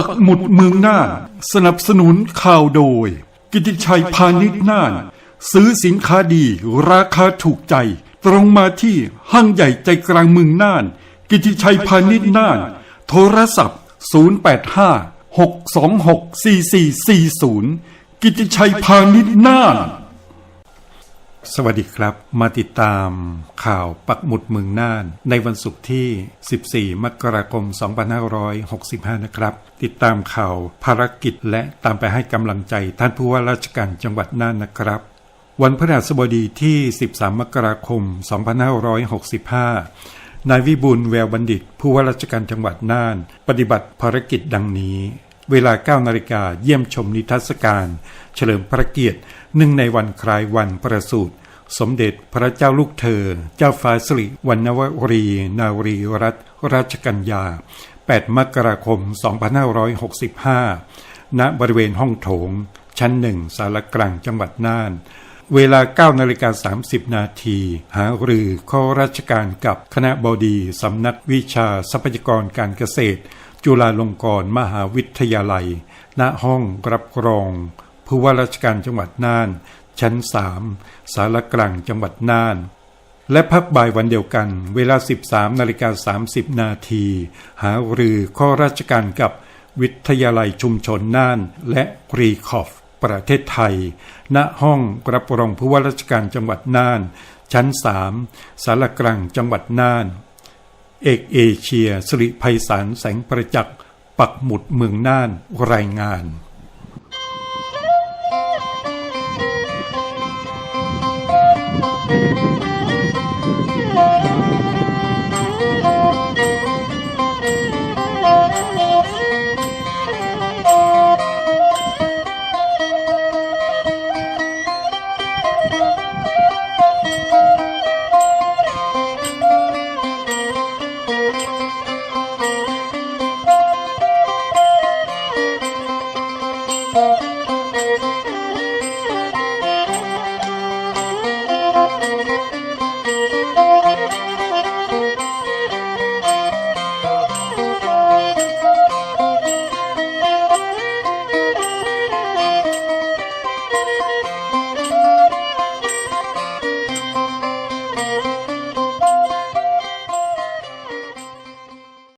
ปักหมุดเมืองน่านสนับสนุนข่าวโดย กิติชัยพาณิชย์น่าน ซื้อสินค้าดีราคาถูกใจ ตรงมาที่ห้างใหญ่ใจกลางเมืองน่าน กิติชัยพาณิชย์น่าน โทรศัพท์ 085 626 4440 กิติชัยพาณิชย์น่าน สวัสดีครับ มาติดตามข่าวปักหมุดเมืองน่าน ในวันศุกร์ที่ 14 มกราคม 2565 นะครับ ติดตามข่าวภารกิจและตามไปให้กำลังใจท่านผู้ว่าราชการจังหวัดน่านนะครับวันพฤหัสบดีที่ 13 มกราคม 2565 นายวิบูลแววบัณฑิต ผู้ว่าราชการจังหวัดน่าน ปฏิบัติภารกิจดังนี้ เวลา9นาฬิกาเยี่ยมชมนิทรรศการ เฉลิมพระเกียรติเนื่งในวันคล้ายวันประสูติสมเด็จพระเจ้าลูกเธอ เจ้าฟ้าสิริวัณวรี นาวรีรัตนราชกัญญา 8 มกราคม 2565 ณ บริเวณห้องโถง ชั้นหนึ่งสารกลางจังหวัดน่าน เวลา9นาฬิกา30 นาที หารือข้อราชการกับคณะบดีสำนักวิชาทรัพยากรการเกษตร จุฬาลงกรณ์มหาวิทยาลัย ณ ห้องรับรอง ผู้ว่าราชการจังหวัดน่าน ชั้น3สารกลางจังหวัดน่าน และพักบ่ายวันเดียวกัน เวลา 13นาฬิกา30 นาที หารือข้อราชการกับวิทยาลัยชุมชนน่าน และรีคอฟประเทศไทย ณ ห้องรับรองผู้ว่าราชการจังหวัดน่าน ชั้น3สารกลางจังหวัดน่าน เอกเอเชียสิริภัยสารแสงประจักษ์ปักหมุดเมืองน่านรายงาน